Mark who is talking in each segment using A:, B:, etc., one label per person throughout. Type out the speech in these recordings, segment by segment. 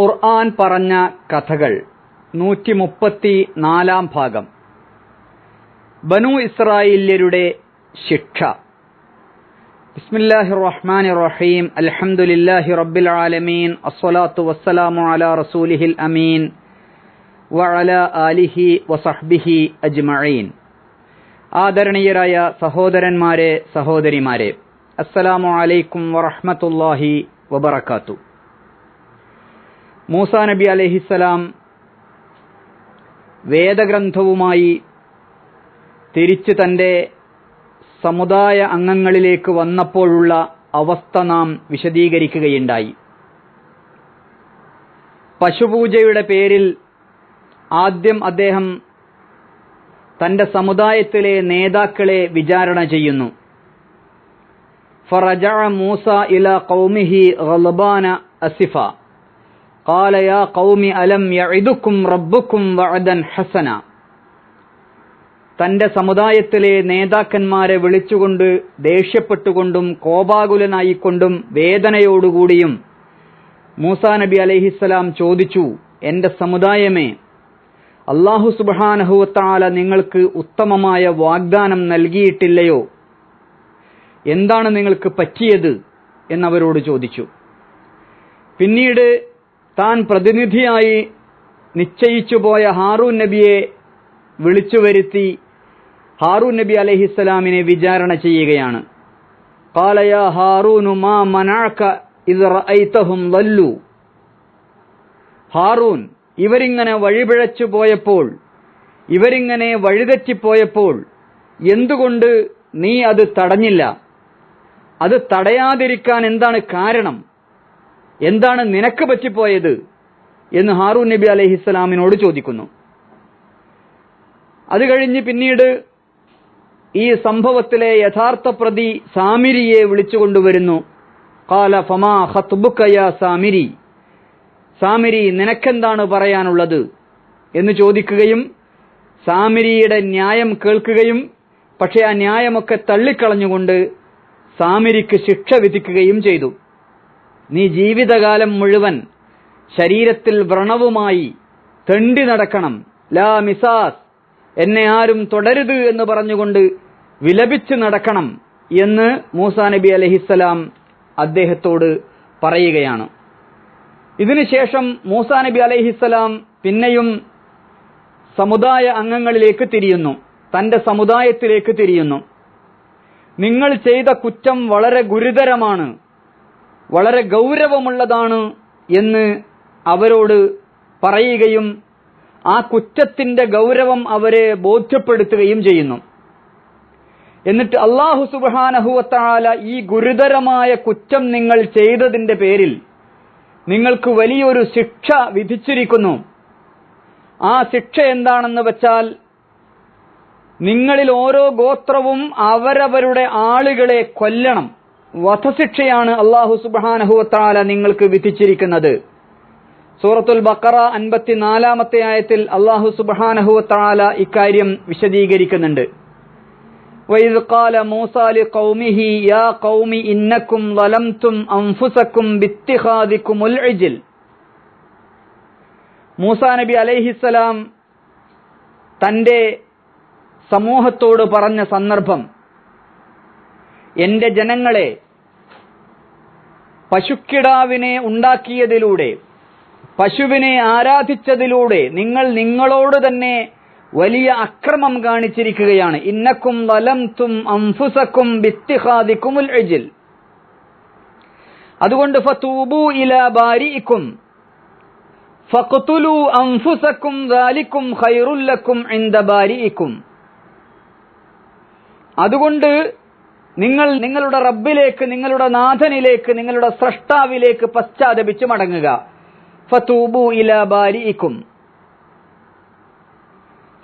A: ഖുർആൻ പറഞ്ഞ കഥകൾ നൂറ്റി മുപ്പത്തി നാലാം ഭാഗം. ബനു ഇസ്രായേല്യരുടെ ശിക്ഷ. ബിസ്മില്ലാഹി റഹ്മാൻ റഹീം അൽഹംദുലില്ലാഹി റബ്ബിൽ ആലമീൻ. അസ്സലാത്തു വസ്സലാമു അലാ റസൂലിഹിൽ അമീൻ. വഅല ആലിഹി വസഹ്ബിഹി അജ്മഈൻ. ആദരണീയരായ സഹോദരന്മാരെ സഹോദരിമാരെ അസ്സലാമു അലൈക്കും വറഹ്മത്തുള്ളാഹി വബറകാത്തു. മൂസ നബി അലഹിസ്സലാം വേദഗ്രന്ഥവുമായി തിരിച്ച് തന്റെ സമുദായ അംഗങ്ങളിലേക്ക് വന്നപ്പോഴുള്ള അവസ്ഥ നാം വിശദീകരിക്കുകയുണ്ടായി. പശുപൂജയുടെ പേരിൽ ആദ്യം അദ്ദേഹം തന്റെ സമുദായത്തിലെ നേതാക്കളെ വിചാരണ ചെയ്യുന്നു. ഫറജ മൂസ ഇല കൗമിഹി ഗൽബാന അസിഫ. قال يا قوم ألم يعدكم ربكم وعدا حسنا തന്റെ സമുദായത്തിലെ നേതാക്കന്മാരെ വിളിച്ചുകൊണ്ട് ദേഷ്യപ്പെട്ടുകൊണ്ടും കോപാകുലനായിക്കൊണ്ടും വേദനയോടുകൂടിയും മൂസാ നബി അലൈഹിസ്സലാം ചോദിച്ചു എന്റെ സമുദായമേ അള്ളാഹു സുബാനഹുവത്താല നിങ്ങൾക്ക് ഉത്തമമായ വാഗ്ദാനം നൽകിയിട്ടില്ലയോ എന്താണ് നിങ്ങൾക്ക് പറ്റിയത് എന്നവരോട് ചോദിച്ചു പിന്നീട് താൻ പ്രതിനിധിയായി നിശ്ചയിച്ചു പോയ ഹാറൂൻ നബിയെ വിളിച്ചു വരുത്തി ഹാറൂൻ നബി അലഹിസ്സലാമിനെ വിചാരണ ചെയ്യുകയാണ്. ഹാറൂനു മാ വല്ലു ഹാറൂൻ ഇവരിങ്ങനെ വഴിപിഴച്ചു പോയപ്പോൾ ഇവരിങ്ങനെ വഴിതെറ്റിപ്പോയപ്പോൾ എന്തുകൊണ്ട് നീ അത് തടഞ്ഞില്ല? അത് തടയാതിരിക്കാൻ എന്താണ് കാരണം? എന്താണ് നിനക്ക് പറ്റിപ്പോയത് എന്ന് ഹാറൂൻ നബി അലഹിസ്സലാമിനോട് ചോദിക്കുന്നു. അത് കഴിഞ്ഞ് പിന്നീട് ഈ സംഭവത്തിലെ യഥാർത്ഥ പ്രതി സാമിരിയെ വിളിച്ചുകൊണ്ടുവരുന്നു കാല ഫമാ ഹത്ബുക്കയ സാമിരി. സാമിരി നിനക്കെന്താണ് പറയാനുള്ളത്? എന്ന് ചോദിക്കുകയും സാമിരിയുടെ ന്യായം കേൾക്കുകയും പക്ഷെ ആ ന്യായമൊക്കെ തള്ളിക്കളഞ്ഞുകൊണ്ട് സാമിരിക്ക് ശിക്ഷ വിധിക്കുകയും ചെയ്തു. നീ ജീവിതകാലം മുഴുവൻ ശരീരത്തിൽ വ്രണവുമായി തെണ്ടി നടക്കണം. ലാ മിസാസ്. എന്നെ ആരും തുടരുത് എന്ന് പറഞ്ഞുകൊണ്ട് വിലപിച്ച് നടക്കണം എന്ന് മൂസാ നബി അലഹിസ്സലാം അദ്ദേഹത്തോട് പറയുകയാണ്. ഇതിനുശേഷം മൂസാ നബി അലഹിസ്സലാം പിന്നെയും സമുദായ അംഗങ്ങളിലേക്ക് തിരിയുന്നു. തന്റെ സമുദായത്തിലേക്ക് തിരിയുന്നു. നിങ്ങൾ ചെയ്ത കുറ്റം വളരെ ഗുരുതരമാണ്. വളരെ ഗൗരവമുള്ളതാണ് എന്ന് അവരോട് പറയുകയും ആ കുറ്റത്തിന്റെ ഗൗരവം അവരെ ബോധ്യപ്പെടുത്തുകയും ചെയ്യുന്നു. എന്നിട്ട് അള്ളാഹു സുബാനഹുവത്താല ഈ ഗുരുതരമായ കുറ്റം നിങ്ങൾ ചെയ്തതിന്റെ പേരിൽ നിങ്ങൾക്ക് വലിയൊരു ശിക്ഷ വിധിച്ചിരിക്കുന്നു. ആ ശിക്ഷ എന്താണെന്ന് വെച്ചാൽ നിങ്ങളിൽ ഓരോ ഗോത്രവും അവരവരുടെ ആളുകളെ കൊല്ലണം. വധശിക്ഷയാണ് അള്ളാഹു സുബാനഹുവത്താല നിങ്ങൾക്ക് വിധിച്ചിരിക്കുന്നത് സൂറത്തുൽ ബക്കറ അൻപത്തിനാലാമത്തെ ആയത്തിൽ അള്ളാഹു സുബാനഹുവത്താല ഇക്കാര്യം വിശദീകരിക്കുന്നുണ്ട് وإذ قال موسى لقومه يا قوم إنكم ظلمتم أنفسكم باتخاذكم العجل മൂസാ നബി അലൈഹിസ്സലാം തന്റെ സമൂഹത്തോട് പറഞ്ഞ സന്ദർഭം എന്റെ ജനങ്ങളെ പശുക്കിടാവിനെ ഉണ്ടാക്കിയതിലൂടെ പശുവിനെ ആരാധിച്ചതിലൂടെ നിങ്ങൾ നിങ്ങളോട് തന്നെ വലിയ അക്രമം കാണിച്ചിരിക്കുകയാണ്. ഇന്നക്കും വലംതും അംഫുസക്കും ബിത്തിഹാദിക്കുമുൽ എജിൽ അതുകൊണ്ട് ഫതൂബു ഇല ബാരിഇക്കും ഫഖ്തുലു അൻഫുസക്കും ദാലിക്കും ഖൈറുല്ലക്കും ഇൻദ ബാരിഇക്കും. അതുകൊണ്ട് നിങ്ങൾ നിങ്ങളുടെ റബ്ബിലേക്ക് നിങ്ങളുടെ നാഥനിലേക്ക് നിങ്ങളുടെ സ്രഷ്ടാവിലേക്ക് പശ്ചാത്തപിച്ച് മടങ്ങുക. ഫതൂബു ഇല ബാരിഇക്കും.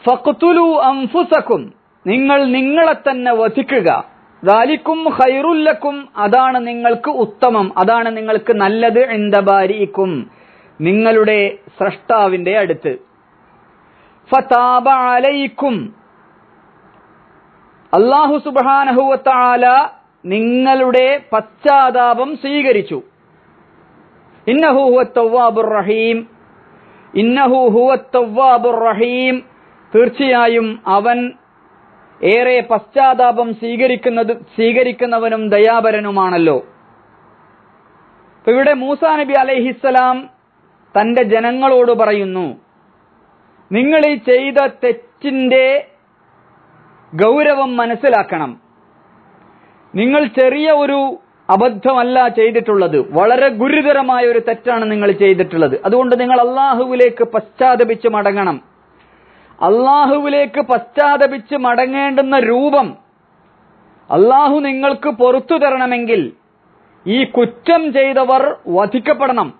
A: ഫഖ്തുലു അൻഫുസക്കും. നിങ്ങൾ നിങ്ങളെ തന്നെ വധിക്കുക. ദാലിക്കും ഖൈറുല്ലക്കും അതാണ് നിങ്ങൾക്ക് ഉത്തമം. അതാണ് നിങ്ങൾക്ക് നല്ലത് ഇൻദ ബാരിക്കും നിങ്ങളുടെ സ്രഷ്ടാവിന്റെ അടുത്ത്. ഫതാബ അലൈക്കും. അള്ളാഹു സുബാനഹുവത്താല നിങ്ങളുടെ പശ്ചാത്താപം സ്വീകരിച്ചു. റഹീം. റഹീം. തീർച്ചയായും അവൻ ഏറെ പശ്ചാത്താപം സ്വീകരിക്കുന്നത് സ്വീകരിക്കുന്നവനും ദയാപരനുമാണല്ലോ. ഇവിടെ മൂസാ നബി അലൈഹിസ്സലാം തന്റെ ജനങ്ങളോട് പറയുന്നു നിങ്ങൾ ഈ ചെയ്ത തെറ്റിന്റെ ഗൗരവം മനസ്സിലാക്കണം. നിങ്ങൾ ചെറിയ ഒരു അബദ്ധമല്ല ചെയ്തിട്ടുള്ളത്. വളരെ ഗുരുതരമായ ഒരു തെറ്റാണ് നിങ്ങൾ ചെയ്തിട്ടുള്ളത്. അതുകൊണ്ട് നിങ്ങൾ അള്ളാഹുവിലേക്ക് പശ്ചാത്തപിച്ച് മടങ്ങണം. അള്ളാഹുവിലേക്ക് പശ്ചാത്തപിച്ച് മടങ്ങേണ്ടുന്ന രൂപം അള്ളാഹു നിങ്ങൾക്ക് പൊറത്തു തരണമെങ്കിൽ ഈ കുറ്റം ചെയ്തവർ വധിക്കപ്പെടണം.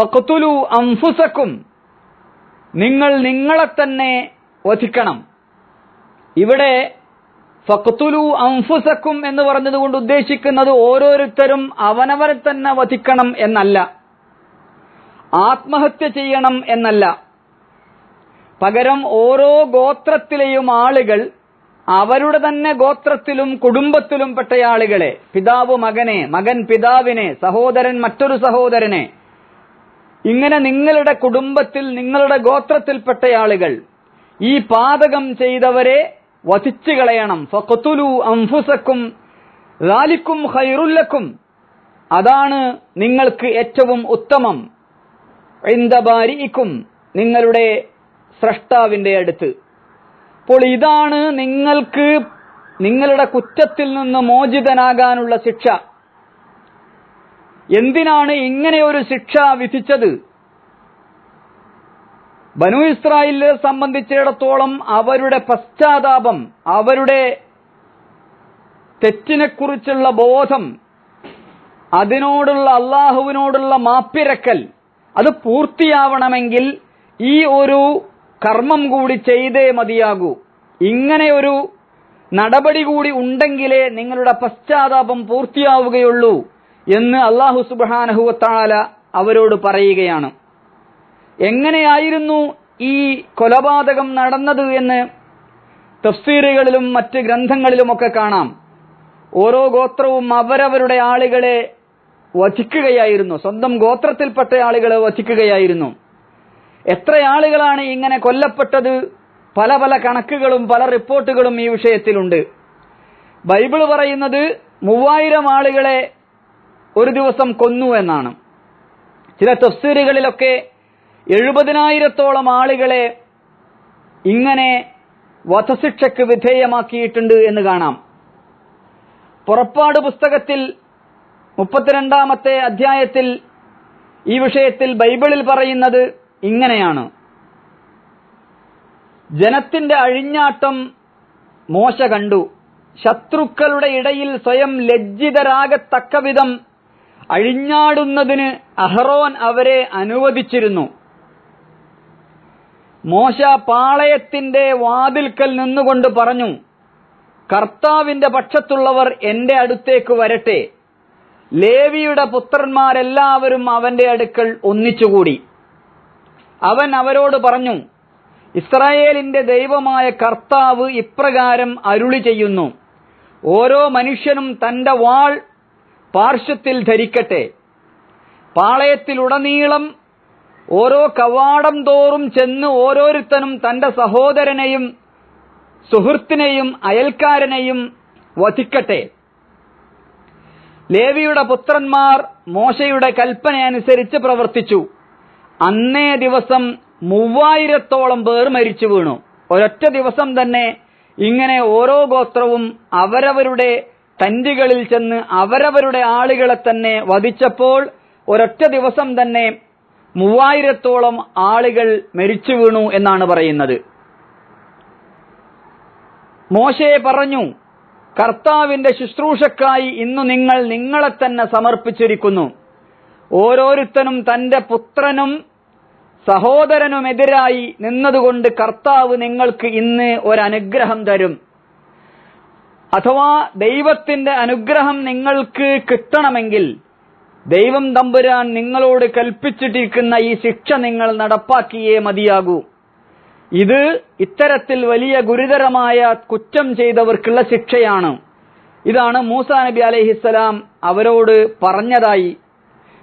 A: ഫക്തുലു അംഫുസക്കും നിങ്ങൾ നിങ്ങളെ തന്നെ വധിക്കണം. ഇവിടെ ഫക്തുലു അംഫുസക്കും എന്ന് പറഞ്ഞതുകൊണ്ട് ഉദ്ദേശിക്കുന്നത് ഓരോരുത്തരും അവനവരെ തന്നെ വധിക്കണം എന്നല്ല. ആത്മഹത്യ ചെയ്യണം എന്നല്ല. പകരം ഓരോ ഗോത്രത്തിലെയും ആളുകൾ അവരുടെ തന്നെ ഗോത്രത്തിലും കുടുംബത്തിലും പെട്ട ആളുകളെ പിതാവ് മകനെ മകൻ പിതാവിനെ സഹോദരൻ മറ്റൊരു സഹോദരനെ ഇങ്ങനെ നിങ്ങളുടെ കുടുംബത്തിൽ നിങ്ങളുടെ ഗോത്രത്തിൽപ്പെട്ട ആളുകൾ ഈ പാതകം ചെയ്തവരെ വധിച്ചു കളയണം. ഫഖ്തുലു അംഫുസക്കും ലാലിക്കും ഹൈറുല്ലക്കും അതാണ് നിങ്ങൾക്ക് ഏറ്റവും ഉത്തമം. ഇന്ദബാരിക്കും നിങ്ങളുടെ സ്രഷ്ടാവിന്റെ അടുത്ത്. അപ്പോൾ ഇതാണ് നിങ്ങൾക്ക് നിങ്ങളുടെ കുറ്റത്തിൽ നിന്ന് മോചിതനാകാനുള്ള ശിക്ഷ. എന്തിനാണ് ഇങ്ങനെ ഒരു ശിക്ഷ വിധിച്ചത്? ബനു ഇസ്രായേലിനെ സംബന്ധിച്ചിടത്തോളം അവരുടെ പശ്ചാത്താപം അവരുടെ തെറ്റിനെക്കുറിച്ചുള്ള ബോധം അതിനോടുള്ള അള്ളാഹുവിനോടുള്ള മാപ്പിരക്കൽ അത് പൂർത്തിയാവണമെങ്കിൽ ഈ ഒരു കർമ്മം കൂടി ചെയ്തേ മതിയാകൂ. ഇങ്ങനെ ഒരു നടപടി കൂടി ഉണ്ടെങ്കിലേ നിങ്ങളുടെ പശ്ചാത്താപം പൂർത്തിയാവുകയുള്ളൂ എന്ന് അള്ളാഹു സുബാനഹുവത്താല അവരോട് പറയുകയാണ്. എങ്ങനെയായിരുന്നു ഈ കൊലപാതകം നടന്നത് എന്ന് തഫ്സീറുകളിലും മറ്റ് ഗ്രന്ഥങ്ങളിലുമൊക്കെ കാണാം. ഓരോ ഗോത്രവും അവരവരുടെ ആളുകളെ വധിക്കുകയായിരുന്നു. സ്വന്തം ഗോത്രത്തിൽപ്പെട്ട ആളുകളെ വധിക്കുകയായിരുന്നു. എത്ര ആളുകളാണ് ഇങ്ങനെ കൊല്ലപ്പെട്ടത്? പല പല കണക്കുകളും പല റിപ്പോർട്ടുകളും ഈ വിഷയത്തിലുണ്ട്. ബൈബിൾ പറയുന്നത് മൂവായിരം ആളുകളെ ഒരു ദിവസം കൊന്നു എന്നാണ്. ചില തഫ്സീറുകളിലൊക്കെ എഴുപതിനായിരത്തോളം ആളുകളെ ഇങ്ങനെ വധശിക്ഷയ്ക്ക് വിധേയമാക്കിയിട്ടുണ്ട് എന്ന് കാണാം. പുറപ്പാട് പുസ്തകത്തിൽ മുപ്പത്തിരണ്ടാമത്തെ അധ്യായത്തിൽ ഈ വിഷയത്തിൽ ബൈബിളിൽ പറയുന്നത് ഇങ്ങനെയാണ്. ജനത്തിന്റെ അഴിഞ്ഞാട്ടം മോശ കണ്ടു. ശത്രുക്കളുടെ ഇടയിൽ സ്വയം ലജ്ജിതരാകത്തക്കവിധം അഴിഞ്ഞാടുന്നതിന് അഹ്റോൻ അവരെ അനുവദിച്ചിരുന്നു. മോശ പാളയത്തിന്റെ വാതിൽക്കൽ നിന്നുകൊണ്ട് പറഞ്ഞു കർത്താവിന്റെ പക്ഷത്തുള്ളവർ എന്റെ അടുത്തേക്ക് വരട്ടെ. ലേവിയുടെ പുത്രന്മാരെല്ലാവരും അവന്റെ അടുക്കൽ ഒന്നിച്ചുകൂടി. അവൻ അവരോട് പറഞ്ഞു ഇസ്രായേലിന്റെ ദൈവമായ കർത്താവ് ഇപ്രകാരം അരുളി ചെയ്യുന്നു. ഓരോ മനുഷ്യനും തന്റെ വാൾ പാർശ്വത്തിൽ ധരിക്കട്ടെ. പാളയത്തിലുടനീളം ഓരോ കവാടം തോറും ചെന്ന് ഓരോരുത്തനും തന്റെ സഹോദരനെയും സുഹൃത്തിനെയും അയൽക്കാരനെയും വധിക്കട്ടെ. ലേവിയുടെ പുത്രന്മാർ മോശയുടെ കൽപ്പനയനുസരിച്ച് പ്രവർത്തിച്ചു. അന്നേ ദിവസം മൂവായിരത്തോളം പേർ മരിച്ചു വീണു. ഒരൊറ്റ ദിവസം തന്നെ ഇങ്ങനെ ഓരോ ഗോത്രവും അവരവരുടെ തന്റുകളിൽ ചെന്ന് അവരവരുടെ ആളുകളെ തന്നെ വധിച്ചപ്പോൾ ഒരൊറ്റ ദിവസം തന്നെ മൂവായിരത്തോളം ആളുകൾ മരിച്ചു വീണു എന്നാണ് പറയുന്നത്. മോശയെ പറഞ്ഞു കർത്താവിന്റെ ശുശ്രൂഷക്കായി ഇന്നു നിങ്ങൾ നിങ്ങളെ തന്നെ സമർപ്പിച്ചിരിക്കുന്നു. ഓരോരുത്തനും തന്റെ പുത്രനും സഹോദരനുമെതിരായി നിന്നതുകൊണ്ട് കർത്താവ് നിങ്ങൾക്ക് ഇന്ന് ഒരനുഗ്രഹം തരും. അഥവാ ദൈവത്തിന്റെ അനുഗ്രഹം നിങ്ങൾക്ക് കിട്ടണമെങ്കിൽ ദൈവം തമ്പുരാൻ നിങ്ങളോട് കൽപ്പിച്ചിട്ടിരിക്കുന്ന ഈ ശിക്ഷ നിങ്ങൾ നടപ്പാക്കിയേ മതിയാകൂ. ഇത് ഇത്തരത്തിൽ വലിയ ഗുരുതരമായ കുറ്റം ചെയ്തവർക്കുള്ള ശിക്ഷയാണ്. ഇതാണ് മൂസ നബി അലഹിസ്സലാം അവരോട് പറഞ്ഞതായി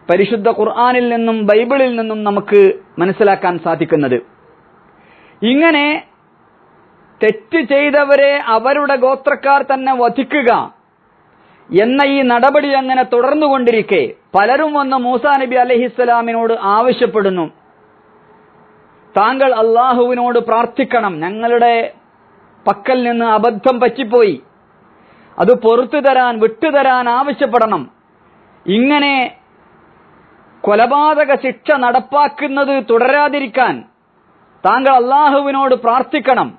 A: പരിശുദ്ധ ഖുർആാനിൽ നിന്നും ബൈബിളിൽ നിന്നും നമുക്ക് മനസ്സിലാക്കാൻ സാധിക്കുന്നത്. ഇങ്ങനെ തെറ്റ് ചെയ്തവരെ അവരുടെ ഗോത്രക്കാർ തന്നെ വധിക്കുക എന്ന ഈ നടപടി അങ്ങനെ തുടർന്നുകൊണ്ടിരിക്കെ പലരും വന്ന് മൂസാ നബി അലഹിസ്സലാമിനോട് ആവശ്യപ്പെടുന്നു. താങ്കൾ അള്ളാഹുവിനോട് പ്രാർത്ഥിക്കണം. ഞങ്ങളുടെ പക്കൽ നിന്ന് അബദ്ധം പറ്റിപ്പോയി. അത് പൊറത്തു തരാൻ വിട്ടുതരാൻ ആവശ്യപ്പെടണം. ഇങ്ങനെ കൊലപാതക ശിക്ഷ നടപ്പാക്കുന്നത് തുടരാതിരിക്കാൻ താങ്കൾ അള്ളാഹുവിനോട് പ്രാർത്ഥിക്കണം.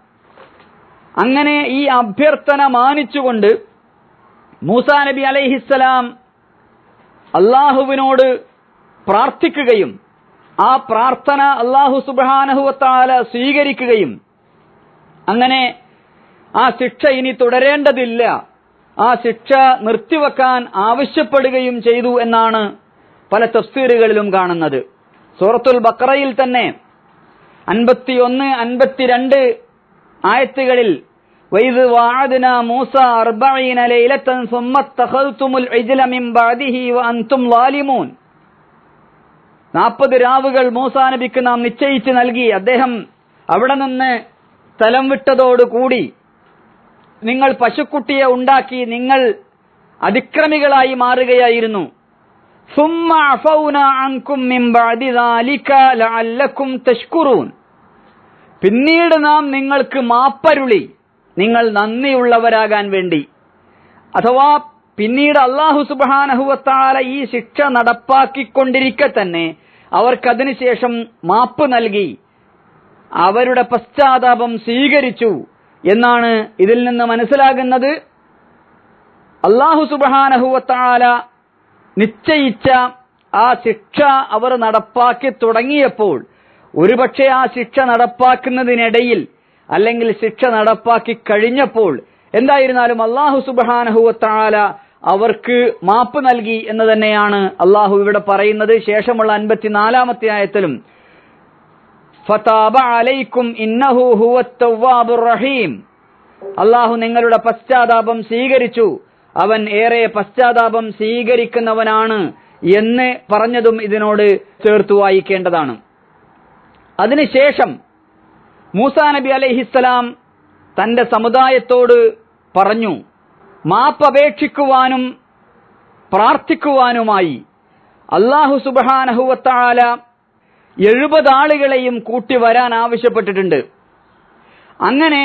A: അങ്ങനെ ഈ അഭ്യർത്ഥന മാനിച്ചുകൊണ്ട് മൂസാ നബി അലൈഹിസ്സലാം അള്ളാഹുവിനോട് പ്രാർത്ഥിക്കുകയും ആ പ്രാർത്ഥന അള്ളാഹു സുബാനഹുവത്താല സ്വീകരിക്കുകയും അങ്ങനെ ആ ശിക്ഷ ഇനി തുടരേണ്ടതില്ല. ആ ശിക്ഷ നിർത്തിവെക്കാൻ ആവശ്യപ്പെടുകയും ചെയ്തു എന്നാണ് പല തഫ്സീറുകളിലും കാണുന്നത്. സൂറത്തുൽ ബക്കറയിൽ തന്നെ അൻപത്തിയൊന്ന് അൻപത്തിരണ്ട് ആയത്തുകളിൽ وإذ وعدنا موسى أربعين ليلة ثم اتخذتم العجل من بعده وأنتم ظالمون. നാൽപ്പത് രാവുകൾ മൂസാ നബിക്ക് നാം നിശ്ചയിച്ച് നൽകി. അദ്ദേഹം അവിടെ നിന്ന് സ്ഥലം വിട്ടതോടുകൂടി നിങ്ങൾ പശുക്കുട്ടിയെ ഉണ്ടാക്കി നിങ്ങൾ അതിക്രമികളായി മാറുകയായിരുന്നു. പിന്നീട് നാം നിങ്ങൾക്ക് മാപ്പരുളി. നിങ്ങൾ നന്ദിയുള്ളവരാകാൻ വേണ്ടി. അഥവാ പിന്നീട് അള്ളാഹു സുബാനഹുവത്താല ഈ ശിക്ഷ നടപ്പാക്കിക്കൊണ്ടിരിക്കെ തന്നെ അവർക്കതിനുശേഷം മാപ്പ് നൽകി. അവരുടെ പശ്ചാത്താപം സ്വീകരിച്ചു എന്നാണ് ഇതിൽ നിന്ന് മനസ്സിലാകുന്നത്. അള്ളാഹു സുബാനഹുവത്താല നിശ്ചയിച്ച ആ ശിക്ഷ അവർ നടപ്പാക്കി തുടങ്ങിയപ്പോൾ ഒരുപക്ഷെ ആ ശിക്ഷ നടപ്പാക്കുന്നതിനിടയിൽ അല്ലെങ്കിൽ ശിക്ഷ നടപ്പാക്കി കഴിഞ്ഞപ്പോൾ എന്തായിരുന്നാലും അള്ളാഹു സുബാനഹുവത്താല അവർക്ക് മാപ്പ് നൽകി എന്ന് തന്നെയാണ് അള്ളാഹു ഇവിടെ പറയുന്നത്. ശേഷമുള്ള അൻപത്തിനാലാമത്തെ ആയത്തിലും ഫതാബ അലൈക്കും ഇന്നഹു റഹീം. അള്ളാഹു നിങ്ങളുടെ പശ്ചാത്താപം സ്വീകരിച്ചു. അവൻ ഏറെ പശ്ചാത്താപം സ്വീകരിക്കുന്നവനാണ് എന്ന് പറഞ്ഞതും ഇതിനോട് ചേർത്തു വായിക്കേണ്ടതാണ്. അതിനുശേഷം മൂസാ നബി അലൈഹിസ്സലാം തന്റെ സമുദായത്തോട് പറഞ്ഞു മാപ്പപേക്ഷിക്കുവാനും പ്രാർത്ഥിക്കുവാനുമായി അള്ളാഹു സുബാനഹുവത്താല എഴുപത് ആളുകളെയും കൂട്ടി വരാൻ ആവശ്യപ്പെട്ടിട്ടുണ്ട്. അങ്ങനെ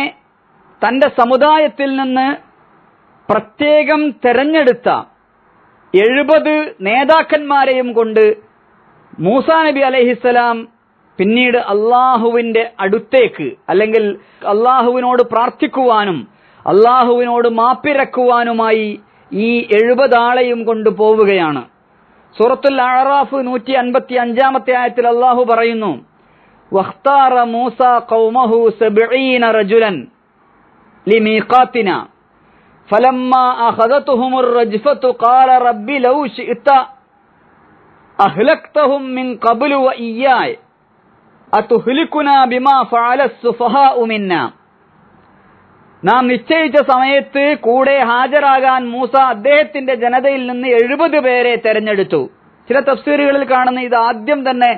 A: തന്റെ സമുദായത്തിൽ നിന്ന് പ്രത്യേകം തെരഞ്ഞെടുത്ത എഴുപത് നേതാക്കന്മാരെയും കൊണ്ട് മൂസാ നബി അലൈഹിസ്സലാം പിന്നീട് അള്ളാഹുവിന്റെ അടുത്തേക്ക് അല്ലെങ്കിൽ അള്ളാഹുവിനോട് പ്രാർത്ഥിക്കുവാനും അള്ളാഹുവിനോട് മാപ്പിരക്കുവാനുമായി ഈ എഴുപതാളെയും കൊണ്ട് പോവുകയാണ് സൂറത്തുൽ അറാഫ് നൂറ്റി അൻപത്തി അഞ്ചാമത്തെ ആയത്തിൽ അള്ളാഹു പറയുന്നു വഖ്താറ മൂസ ഖൗമഹു സബ്ഈന റജുലൻ ലിമീഖാത്തിന فلما أخذتهم الرجفة قال رب لو شئت أهلكتهم من قبل وإياي നാം നിശ്ചയിച്ച സമയത്ത് കൂടെ ഹാജരാകാൻ മൂസ അദ്ദേഹത്തിന്റെ ജനതയിൽ നിന്ന് എഴുപത് പേരെ തെരഞ്ഞെടുത്തു. ചില തഫ്സീറുകളിൽ കാണുന്ന ഇത് ആദ്യം തന്നെ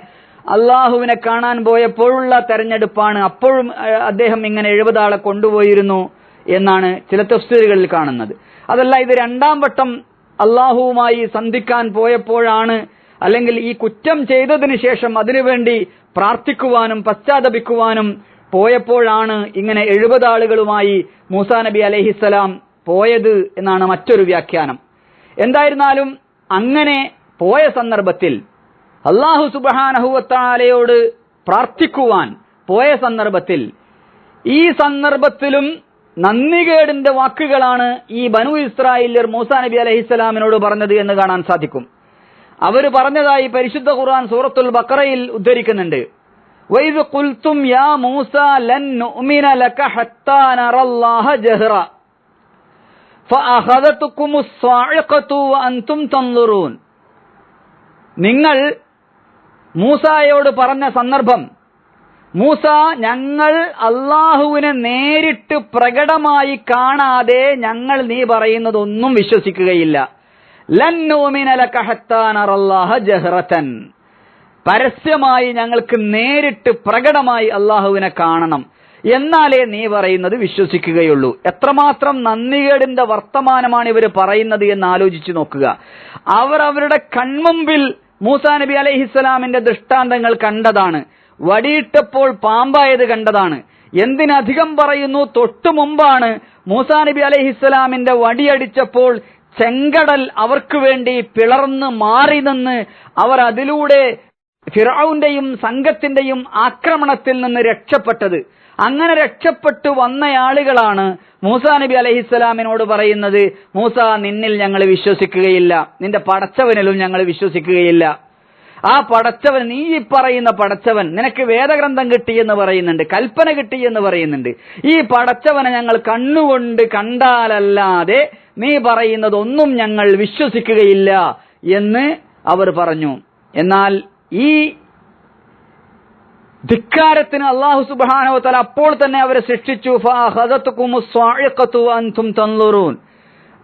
A: അള്ളാഹുവിനെ കാണാൻ പോയപ്പോഴുള്ള തെരഞ്ഞെടുപ്പാണ്. അപ്പോഴും അദ്ദേഹം ഇങ്ങനെ എഴുപത് ആളെ കൊണ്ടുപോയിരുന്നു എന്നാണ് ചില തഫ്സീറുകളിൽ കാണുന്നത്. അതല്ല ഇത് രണ്ടാം വട്ടം അള്ളാഹുവുമായി സന്ധിക്കാൻ പോയപ്പോഴാണ് അല്ലെങ്കിൽ ഈ കുറ്റം ചെയ്തതിനു ശേഷം അതിനുവേണ്ടി പ്രാർത്ഥിക്കുവാനും പശ്ചാത്തപിക്കുവാനും പോയപ്പോഴാണ് ഇങ്ങനെ എഴുപത് ആളുകളുമായി മൂസാ നബി അലഹിസ്സലാം പോയത് എന്നാണ് മറ്റൊരു വ്യാഖ്യാനം. എന്തായിരുന്നാലും അങ്ങനെ പോയ സന്ദർഭത്തിൽ അള്ളാഹു സുബാനഹുവത്താലയോട് പ്രാർത്ഥിക്കുവാൻ പോയ സന്ദർഭത്തിൽ ഈ സന്ദർഭത്തിലും നന്ദികേടിന്റെ വാക്കുകളാണ് ഈ ബനു ഇസ്രായേലിയർ മൂസാ നബി അലഹിസ്സലാമിനോട് പറഞ്ഞത് എന്ന് കാണാൻ സാധിക്കും. അവർ പറഞ്ഞതായി പരിശുദ്ധ ഖുർആൻ സൂറത്തുൽ ബക്കറയിൽ ഉദ്ധരിക്കുന്നുണ്ട്. യാ മൂസ ലക നിങ്ങൾ മൂസായോട് പറഞ്ഞ സന്ദർഭം മൂസ ഞങ്ങൾ അള്ളാഹുവിനെ നേരിട്ട് പ്രകടമായി കാണാതെ ഞങ്ങൾ നീ പറയുന്നതൊന്നും വിശ്വസിക്കുകയില്ല. പരസ്യമായി ഞങ്ങൾക്ക് നേരിട്ട് പ്രകടമായി അള്ളാഹുവിനെ കാണണം. എന്നാലേ നീ പറയുന്നത് വിശ്വസിക്കുകയുള്ളൂ. എത്രമാത്രം നന്ദികേടിന്റെ വർത്തമാനമാണ് ഇവർ പറയുന്നത് എന്ന് ആലോചിച്ചു നോക്കുക. അവർ അവരുടെ കൺമുമ്പിൽ മൂസാ നബി അലൈഹിസ്സലാമിന്റെ ദൃഷ്ടാന്തങ്ങൾ കണ്ടതാണ്. വടിയിട്ടപ്പോൾ പാമ്പായത് കണ്ടതാണ്. എന്തിനധികം പറയുന്നു തൊട്ടു മുമ്പാണ് മൂസാ നബി അലൈഹിസ്സലാമിന്റെ വടിയടിച്ചപ്പോൾ ചെങ്കടൽ അവർക്ക് വേണ്ടി പിളർന്ന് മാറി നിന്ന് അവർ അതിലൂടെ ഫിറൌന്റെയും സംഘത്തിന്റെയും ആക്രമണത്തിൽ നിന്ന് രക്ഷപ്പെട്ടത്. അങ്ങനെ രക്ഷപ്പെട്ടു വന്ന ആളുകളാണ് മൂസ നബി അലഹിസ്സലാമിനോട് പറയുന്നത് മൂസ നിന്നിൽ ഞങ്ങൾ വിശ്വസിക്കുകയില്ല. നിന്റെ പടച്ചവനിലും ഞങ്ങൾ വിശ്വസിക്കുകയില്ല. ആ പടച്ചവൻ നീ ഈ പറയുന്ന പടച്ചവൻ നിനക്ക് വേദഗ്രന്ഥം കിട്ടിയെന്ന് പറയുന്നുണ്ട് കൽപ്പന കിട്ടിയെന്ന് പറയുന്നുണ്ട്. ഈ പടച്ചവനെ ഞങ്ങൾ കണ്ണുകൊണ്ട് കണ്ടാലല്ലാതെ നീ പറയുന്നതൊന്നും ഞങ്ങൾ വിശ്വസിക്കുകയില്ല എന്ന് അവർ പറഞ്ഞു. എന്നാൽ ഈ ധിക്കാരത്തിന് അള്ളാഹു സുബാനോ തല അപ്പോൾ തന്നെ അവരെ ശിക്ഷിച്ചു. തന്നൂറൂൻ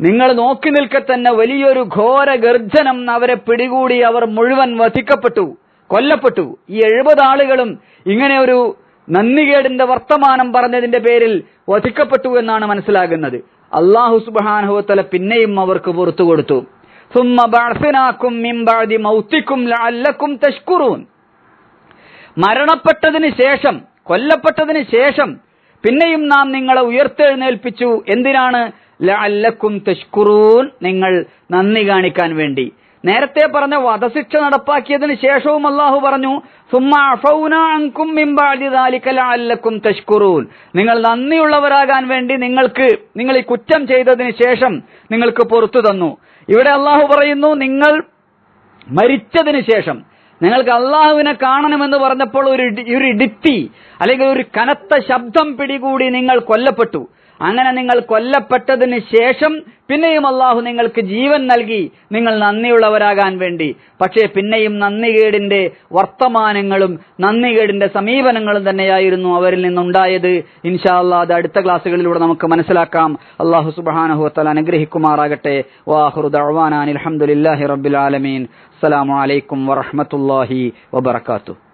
A: നിങ്ങൾ നോക്കി നിൽക്കെ തന്നെ വലിയൊരു ഘോര ഗർജനം അവരെ പിടികൂടി അവർ മുഴുവൻ വധിക്കപ്പെട്ടു കൊല്ലപ്പെട്ടു. ഈ എഴുപത് ആളുകളും ഇങ്ങനെ ഒരു നന്ദികേടിന്റെ വർത്തമാനം പറഞ്ഞതിന്റെ പേരിൽ വധിക്കപ്പെട്ടു എന്നാണ് മനസ്സിലാകുന്നത്. അള്ളാഹു സുബാനുഹുത്തല പിന്നെയും അവർക്ക് പുറത്തു കൊടുത്തു. മരണപ്പെട്ടതിന് ശേഷം കൊല്ലപ്പെട്ടതിന് ശേഷം പിന്നെയും നാം നിങ്ങളെ ഉയർത്തെഴുന്നേൽപ്പിച്ചു. എന്തിനാണ്? ലഅല്ലക്കും തഷ്കുറൂൻ നിങ്ങൾ നന്ദി കാണിക്കാൻ വേണ്ടി. നേരത്തെ പറഞ്ഞ വധശിക്ഷ നടപ്പാക്കിയതിന് ശേഷവും അള്ളാഹു പറഞ്ഞു സുമ്മ അഫൗന അൻകും മിൻ ബഅദി ദാലിക ലഅല്ലക്കും തഷ്കുറൂൻ നിങ്ങൾ നന്ദിയുള്ളവരാകാൻ വേണ്ടി നിങ്ങൾക്ക് നിങ്ങൾ ഈ കുറ്റം ചെയ്തതിന് ശേഷം നിങ്ങൾക്ക് പുറത്തു തന്നു. ഇവിടെ അള്ളാഹു പറയുന്നു നിങ്ങൾ മരിച്ചതിന് ശേഷം. നിങ്ങൾക്ക് അള്ളാഹുവിനെ കാണണമെന്ന് പറഞ്ഞപ്പോൾ ഒരു ഒരു ഇടുത്തി അല്ലെങ്കിൽ ഒരു കനത്ത ശബ്ദം പിടികൂടി നിങ്ങൾ കൊല്ലപ്പെട്ടു. അങ്ങനെ നിങ്ങൾ കൊല്ലപ്പെട്ടതിന് ശേഷം പിന്നെയും അള്ളാഹു നിങ്ങൾക്ക് ജീവൻ നൽകി നിങ്ങൾ നന്ദിയുള്ളവരാകാൻ വേണ്ടി. പക്ഷേ പിന്നെയും നന്ദികേടിന്റെ വർത്തമാനങ്ങളും നന്ദികേടിന്റെ സമീപനങ്ങളും തന്നെയായിരുന്നു അവരിൽ നിന്നുണ്ടായത്. ഇൻഷാ അള്ളാഹ് അത് അടുത്ത ക്ലാസ്സുകളിലൂടെ നമുക്ക് മനസ്സിലാക്കാം. അള്ളാഹു സുബാനഹുത്തല അനുഗ്രഹിക്കുമാറാകട്ടെ. വാഹുറുദ്വാനാൻ അലഹമുല്ലാഹി അൽഹംദുലില്ലാഹി റബ്ബിൽ ആലമീൻ. അസ്സലാമു അലൈക്കും വറഹ്മത്തുള്ളാഹി വബറകാതുഹു.